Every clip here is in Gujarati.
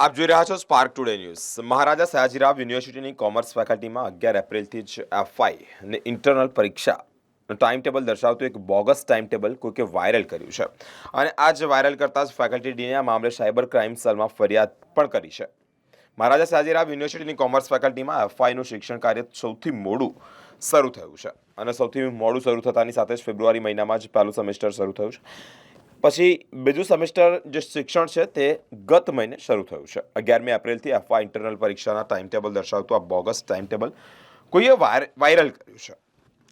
આપ જોઈ રહ્યા છો Spark today news Maharaja Sayajirao યુનિવર્સિટીની કોમર્સ ફેકલ્ટીમાં અગિયાર એપ્રિલથી જ એફઆઈ અને ઇન્ટરનલ પરીક્ષા ટાઈમ ટેબલ દર્શાવતું એક બોગસ ટાઈમ ટેબલ કોઈકે વાયરલ કર્યું છે. અને આ જ વાયરલ કરતાં જ ફેકલ્ટી ડીને આ મામલે સાયબર ક્રાઇમ સેલમાં ફરિયાદ પણ કરી છે. મહારાજા સયાજીરાવ યુનિવર્સિટીની કોમર્સ ફેકલ્ટીમાં એફઆઈનું શિક્ષણ કાર્ય સૌથી મોડું શરૂ થયું છે. અને સૌથી મોડું શરૂ થતાની સાથે જ ફેબ્રુઆરી મહિનામાં જ પહેલું સેમેસ્ટર શરૂ થયું છે. પછી બીજું સેમેસ્ટર જે શિક્ષણ છે તે ગત મહિને શરૂ થયું છે. અગિયારમી એપ્રિલથી અફવા ઇન્ટરનલ પરીક્ષાના ટાઈમ ટેબલ દર્શાવતું આ બોગસ ટાઈમ ટેબલ કોઈએ વાયર વાયરલ કર્યું છે.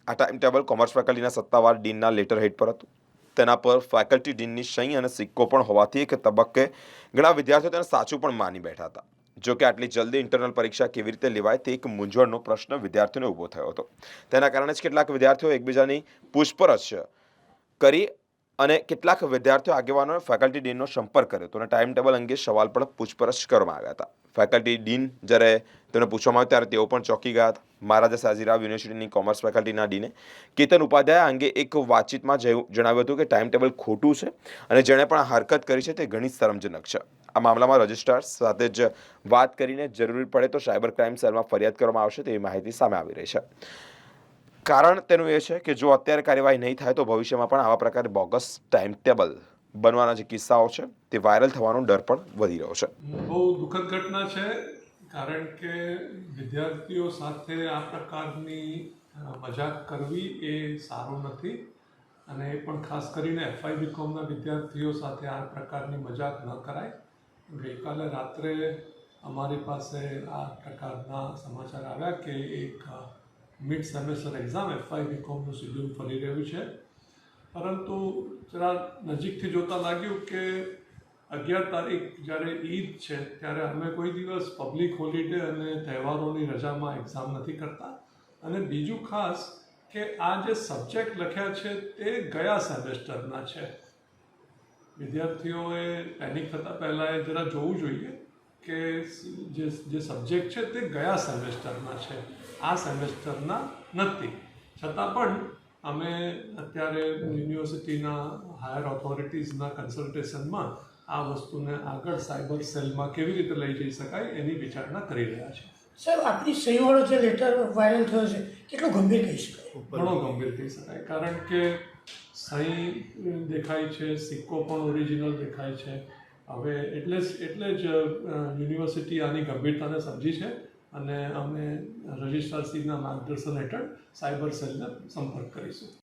આ ટાઈમ ટેબલ કોમર્સ ફેકલ્ટીના સત્તાવાર ડીનના લેટર હેડ પર હતું. તેના પર ફેકલ્ટી ડીનની સહી અને સિક્કો પણ હોવાથી એક તબક્કે ઘણા વિદ્યાર્થીઓ તેને સાચું પણ માની બેઠા હતા. જો કે આટલી જલ્દી ઇન્ટરનલ પરીક્ષા કેવી રીતે લેવાય તે એક મૂંઝવણનો પ્રશ્ન વિદ્યાર્થીઓને ઊભો થયો હતો. તેના કારણે જ કેટલાક વિદ્યાર્થીઓ એકબીજાની પૂછપરછ કરી અને કેટલાક વિદ્યાર્થીઓ આગેવાનોએ ફેકલ્ટી ડીનનો સંપર્ક કર્યો હતો અને ટાઈમ ટેબલ અંગે સવાલ પણ પૂછપરછ કરવામાં આવ્યા હતા. ફેકલ્ટી ડીન જ્યારે તેમને પૂછવામાં આવ્યું ત્યારે તેઓ પણ ચોંકી ગયા હતા. મહારાજા સાજીરાવ યુનિવર્સિટીની કોમર્સ ફેકલ્ટીના ડીને કેતન ઉપાધ્યાય અંગે એક વાતચીતમાં જણાવ્યું હતું કે ટાઈમ ટેબલ ખોટું છે અને જેણે પણ હરકત કરી છે તે ઘણી શરમજનક છે. આ મામલામાં રજિસ્ટ્રાર સાથે જ વાત કરીને જરૂરી પડે તો સાયબર ક્રાઇમ સેલમાં ફરિયાદ કરવામાં આવશે તેવી માહિતી સામે આવી રહી છે. કારણ તેનું એ છે કે જો અત્યારે કાર્યવાહી નહીં થાય તો ભવિષ્યમાં પણ આવા પ્રકારે બોગસ ટાઈમ ટેબલ બનવાના જે કિસ્સાઓ છે તે વાયરલ થવાનો ડર પણ વધી રહ્યો છે. બહુ દુઃખદ ઘટના છે, કારણ કે વિદ્યાર્થીઓ સાથે આ પ્રકારની મજાક કરવી એ સારું નથી. અને એ પણ ખાસ કરીને એફઆઈ બીકોમના વિદ્યાર્થીઓ સાથે આ પ્રકારની મજાક ન કરાય. ગઈકાલે રાત્રે અમારી પાસે આ પ્રકારના સમાચાર આવ્યા કે એક મિડ સેમેસ્ટર એક્ઝામ એફઆઈ બીકોમનું શિડ્યુલ ફરી રહ્યું છે પરંતુ જરા નજીકથી જોતા લાગ્યું કે અગિયાર તારીખ જ્યારે ઈદ છે, ત્યારે અમે કોઈ દિવસ પબ્લિક હોલિડે અને તહેવારોની રજામાં એક્ઝામ નથી કરતા. અને બીજું ખાસ કે આ જે સબ્જેક્ટ લખ્યા છે તે ગયા સેમેસ્ટરના છે. વિદ્યાર્થીઓએ પેનિક થતાં પહેલાં એ જરા જોવું જોઈએ. કે જે જે સબ્જેક્ટ છે તે ગયા સેમેસ્ટરના છે. આ સેમેસ્ટરના નથી. છતાં પણ અમે અત્યારે યુનિવર્સિટીના હાયર ઓથોરિટીઝના કન્સલ્ટેશનમાં આ વસ્તુને આગળ સાયબર સેલમાં કેવી રીતે લઈ જઈ શકાય એની વિચારણા કરી રહ્યા છે સાહેબ આપણી સહીવાળો જે લેટર વાયરલ થયો છે કેટલો ગંભીર કહી શકાય? ઘણો ગંભીર કહી શકાય. કારણ કે સહી દેખાય છે સિક્કો પણ ઓરિજિનલ દેખાય છે. હવે એટલે જ એટલે જ યુનિવર્સિટી આની ગંભીરતાને સમજી છે અને અમે રજિસ્ટ્રારશ્રીના માર્ગદર્શન હેઠળ સાયબર સેલને સંપર્ક કરીશું.